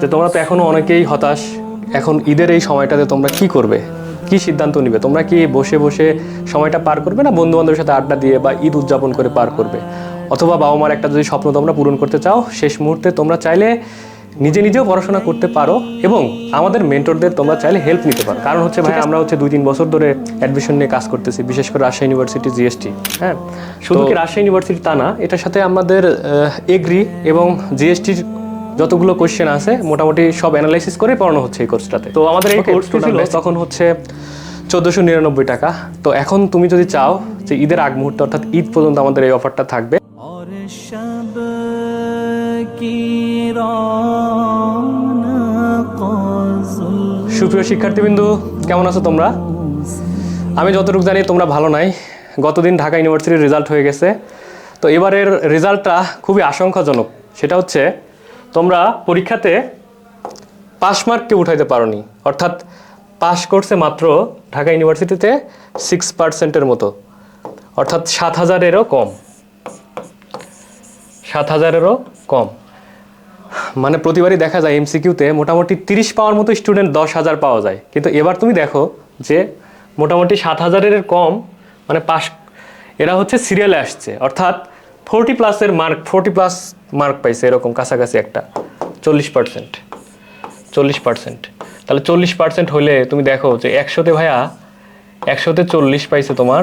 যে তোমরা তো এখনও অনেকেই হতাশ। এখন ঈদের এই সময়টাতে তোমরা কি করবে? কি সিদ্ধান্ত নিবে? তোমরা কি বসে বসে সময়টা পার করবে না বন্ধু বান্ধবের সাথে আড্ডা দিয়ে বা ঈদ উদযাপন করে পার করবে? অথবা বাবা মার একটা যদি স্বপ্ন তোমরা পূরণ করতে চাও শেষ মুহূর্তে তোমরা চাইলে নিজে নিজেও পড়াশোনা করতে পারো এবং আমাদের মেন্টরদের তোমরা চাইলে হেল্প নিতে পারো। কারণ হচ্ছে ভাই আমরা হচ্ছে দুই তিন বছর ধরে অ্যাডমিশন নিয়ে কাজ করতেছি বিশেষ করে রাজশাহী ইউনিভার্সিটি জিএসটি হ্যাঁ? শুধু কি রাজশাহী ইউনিভার্সিটি তা না এটার সাথে আমাদের এগ্রি এবং জিএসটির যতগুলো কোয়েশ্চেন আছে মোটামুটি সব অ্যানালাইসিস করে পড়ানো হচ্ছে এই কোর্সটাতে তো আমাদের এই কোর্সটা ছিল? তখন হচ্ছে চোদ্দোশো নিরানব্বই টাকা। তো এখন তুমি যদি চাও যে ঈদের আগ মুহূর্তে অর্থাৎ ঈদ পর্যন্ত আমাদের এই অফারটা থাকবে। সুপ্রিয় শিক্ষার্থীবৃন্দ কেমন আছো তোমরা? আমি যতটুক জানি তোমরা ভালো নাই। গতদিন ঢাকা ইউনিভার্সিটির রেজাল্ট হয়ে গেছে। তো এবারের রেজাল্টটা খুবই আশঙ্কাজনক। সেটা হচ্ছে তোমরা পরীক্ষাতে পাস মার্ককে উঠাইতে পারোনি। অর্থাৎ পাস করছে মাত্র ঢাকা ইউনিভার্সিটিতে সিক্স পার্সেন্টের মতো। অর্থাৎ সাত হাজারেরও কম। সাত হাজারেরও কম। মানে প্রতিবারই দেখা যায় এমসিকিউতে মোটামুটি তিরিশ পাওয়ার মতো স্টুডেন্ট দশ হাজার পাওয়া যায়। কিন্তু এবার তুমি দেখো যে মোটামুটি সাত হাজারের কম মানে পাশ এরা হচ্ছে সিরিয়ালে আসছে। অর্থাৎ ফোরটি প্লাসের মার্ক ফোরটি প্লাস মার্ক পাইছে এরকম কাছাকাছি একটা, চল্লিশ পার্সেন্ট চল্লিশ পার্সেন্ট তাহলে চল্লিশ পার্সেন্ট হলে তুমি দেখো যে একশোতে ভাইয়া, একশোতে চল্লিশ পাইছে তোমার,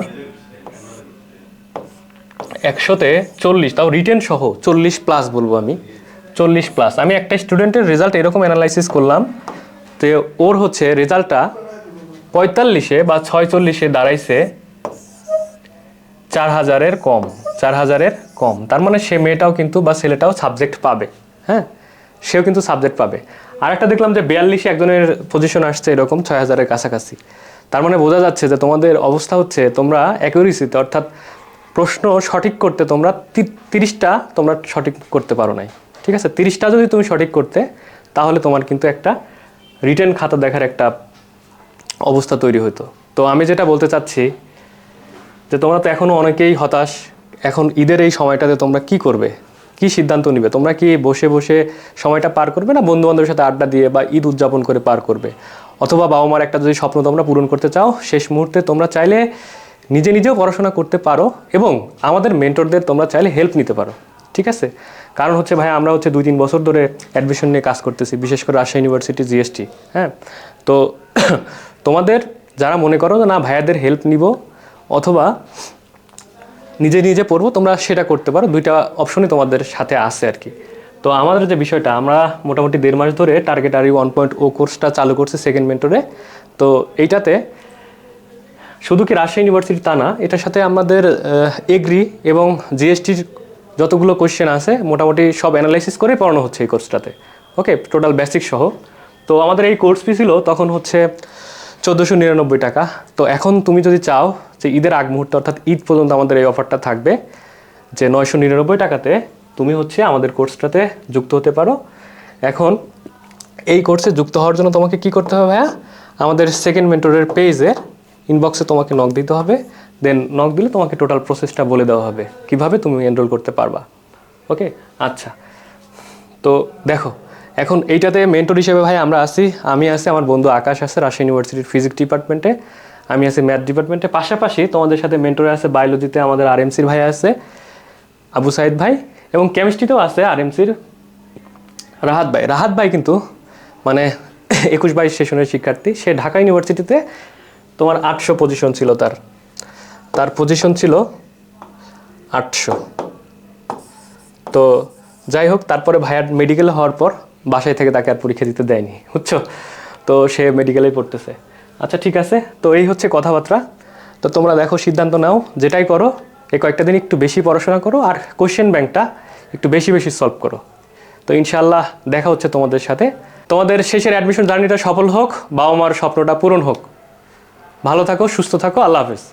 একশোতে চল্লিশ, তাও রিটেন সহ চল্লিশ প্লাস বলব আমি, চল্লিশ প্লাস আমি একটা স্টুডেন্টের রেজাল্ট এরকম অ্যানালাইসিস করলাম তো ওর হচ্ছে রেজাল্টটা পঁয়তাল্লিশে বা ছয়চল্লিশে দাঁড়াইছে চার হাজারের কম। চার হাজারের কম। তার মানে সে মেয়েটাও কিন্তু বা ছেলেটাও সাবজেক্ট পাবে। হ্যাঁ? সেও কিন্তু সাবজেক্ট পাবে। আর একটা দেখলাম যে বিয়াল্লিশে একজনের পজিশন আসছে এরকম ছয় হাজারের কাছাকাছি। তার মানে বোঝা যাচ্ছে যে তোমাদের অবস্থা হচ্ছে তোমরা অ্যাকুরেসিতে অর্থাৎ প্রশ্ন সঠিক করতে তোমরা তিরিশটা তোমরা সঠিক করতে পারো নাই। ঠিক আছে? তিরিশটা যদি তুমি সঠিক করতে, তাহলে তোমার কিন্তু একটা রিটেন খাতা দেখার একটা অবস্থা তৈরি হতো তো আমি যেটা বলতে চাচ্ছি যে তোমরা তো এখনও অনেকেই হতাশ এখন ঈদের এই সময়টাতে তোমরা কি করবে? কি সিদ্ধান্ত নিবে? তোমরা কি বসে বসে সময়টা পার করবে না বন্ধু বান্ধবের সাথে আড্ডা দিয়ে বা ঈদ উদযাপন করে পার করবে? অথবা বাবা মার একটা যদি স্বপ্ন তোমরা পূরণ করতে চাও, শেষ মুহূর্তে তোমরা চাইলে নিজে নিজেও পড়াশোনা করতে পারো এবং আমাদের মেন্টরদের তোমরা চাইলে হেল্প নিতে পারো, ঠিক আছে? কারণ হচ্ছে ভাই, আমরা হচ্ছে দুই তিন বছর ধরে অ্যাডমিশন নিয়ে কাজ করতেছি, বিশেষ করে রাজশাহী ইউনিভার্সিটি জিএসটি হ্যাঁ? তো তোমাদের যারা মনে করো না ভাইয়াদের হেল্প নিব, অথবা নিজে নিজে পড়ব, তোমরা সেটা করতে পারো। দুইটা অপশনই তোমাদের সাথে আছে আর কি। তো আমাদের যে বিষয়টা, আমরা মোটামুটি দেড় মাস ধরে টার্গেট আর ওয়ান পয়েন্ট ও কোর্সটা চালু করছি সেকেন্ড মেন্টরে তো এইটাতে শুধু কি রাজশাহী ইউনিভার্সিটি তা না, এটার সাথে আমাদের এগ্রি এবং জিএসটির যতগুলো কোশ্চেন আছে, মোটামুটি সব অ্যানালাইসিস করে পড়ানো হচ্ছে এই কোর্সটাতে ওকে টোটাল বেসিক সহ। তো আমাদের এই কোর্স ফি ছিল তখন হচ্ছে চোদ্দোশো নিরানব্বই টাকা। তো এখন তুমি যদি চাও যে ঈদের আগ মুহূর্তে অর্থাৎ ঈদ পর্যন্ত আমাদের এই অফারটা থাকবে, যে নয়শো নিরানব্বই টাকাতে তুমি হচ্ছে আমাদের কোর্সটাতে যুক্ত হতে পারো। এখন এই কোর্সে যুক্ত হওয়ার জন্য তোমাকে কি করতে হবে ভাইয়া? আমাদের সেকেন্ড মেন্টরের পেজে ইনবক্সে তোমাকে নক দিতে হবে। দেন নক দিলে তোমাকে টোটাল প্রসেসটা বলে দেওয়া হবে। কীভাবে তুমি এনরোল করতে পারবা? ওকে আচ্ছা। তো দেখো এখন এইটাতে মেন্টর হিসেবে ভাই আমরা আছি, আমি আছি, আমার বন্ধু আকাশ আছে, রাজশাহী ইউনিভার্সিটির ফিজিক্স ডিপার্টমেন্টে আমি আছি ম্যাথ ডিপার্টমেন্টে পাশাপাশি তোমাদের সাথে মেন্টরে আছে বায়োলজিতে আমাদের আরএমসির ভাই আছে, আবু সাইদ ভাই, এবং কেমিস্ট্রিতেও আছে আরএমসির রাহাত ভাই। রাহাত ভাই কিন্তু মানে একুশ বাইশ সেশনের শিক্ষার্থী। সে ঢাকা ইউনিভার্সিটিতে তোমার আটশো পজিশন ছিল তার। তার পজিশন ছিল আটশো। তো যাই হোক, তারপরে ভাইয়ার মেডিকেল হওয়ার পর বাসায় থেকে তাকে আর পরীক্ষা দিতে দেয়নি, বুঝছ? তো সে মেডিকেলেই পড়তেছে। আচ্ছা ঠিক আছে। তো এই হচ্ছে কথাবার্তা। তো তোমরা দেখো, সিদ্ধান্ত নাও, যেটাই করো, এই কয়েকটা দিন একটু বেশি পড়াশোনা করো, আর কোশ্চেন ব্যাংকটা একটু বেশি বেশি সলভ করো। তো ইনশাল্লাহ দেখা হচ্ছে তোমাদের সাথে। তোমাদের শেষের অ্যাডমিশন জার্নিটা সফল হোক বাবা মার স্বপ্নটা পূরণ হোক। ভালো থাকো, সুস্থ থাকো, আল্লাহ হাফেজ।